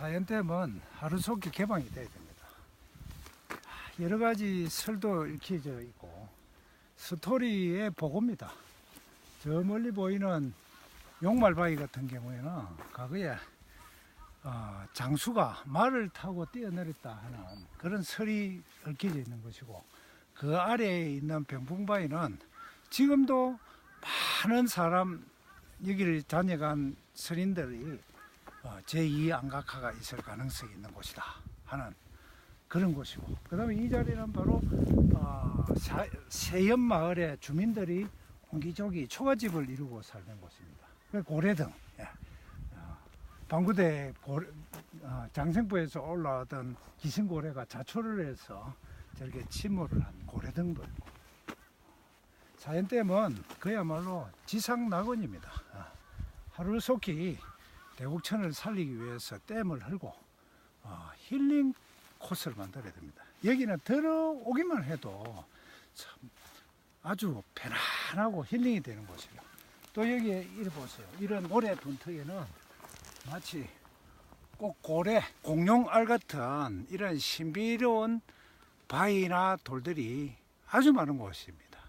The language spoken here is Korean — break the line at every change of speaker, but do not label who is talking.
사연댐은 하루속히 개방이 돼야 됩니다. 아, 여러 가지 설도 읽혀져 있고 스토리의 보고입니다. 저 멀리 보이는 용말바위 같은 경우에는 과거에 어, 장수가 말을 타고 뛰어내렸다 하는 그런 설이 얽혀져 있는 것이고 그 아래에 있는 병풍바위는 지금도 많은 사람 여기를 다녀간 선인들이 어, 제2 안각화가 있을 가능성이 있는 곳이다 하는 그런 곳이고 그 다음에 이 자리는 바로 어, 사- 세연마을의 주민들이 옹기종기 초가집을 이루고 살던 곳입니다. 그 고래등 예. 어, 방구대 고래, 어, 장생부에서 올라왔던 기승고래가 자초를 해서 저렇게 침몰을 한 고래등도 있고 사연댐은 그야말로 지상낙원입니다. 어, 하루속히 대곡천을 살리기 위해서 댐을 헐고 어, 힐링 코스를 만들어야 됩니다. 여기는 들어오기만 해도 참 아주 편안하고 힐링이 되는 곳이에요. 또 여기에 이래 보세요. 이런 모래 분턱에는 마치 꼭 고래, 공룡알 같은 이런 신비로운 바위나 돌들이 아주 많은 곳입니다.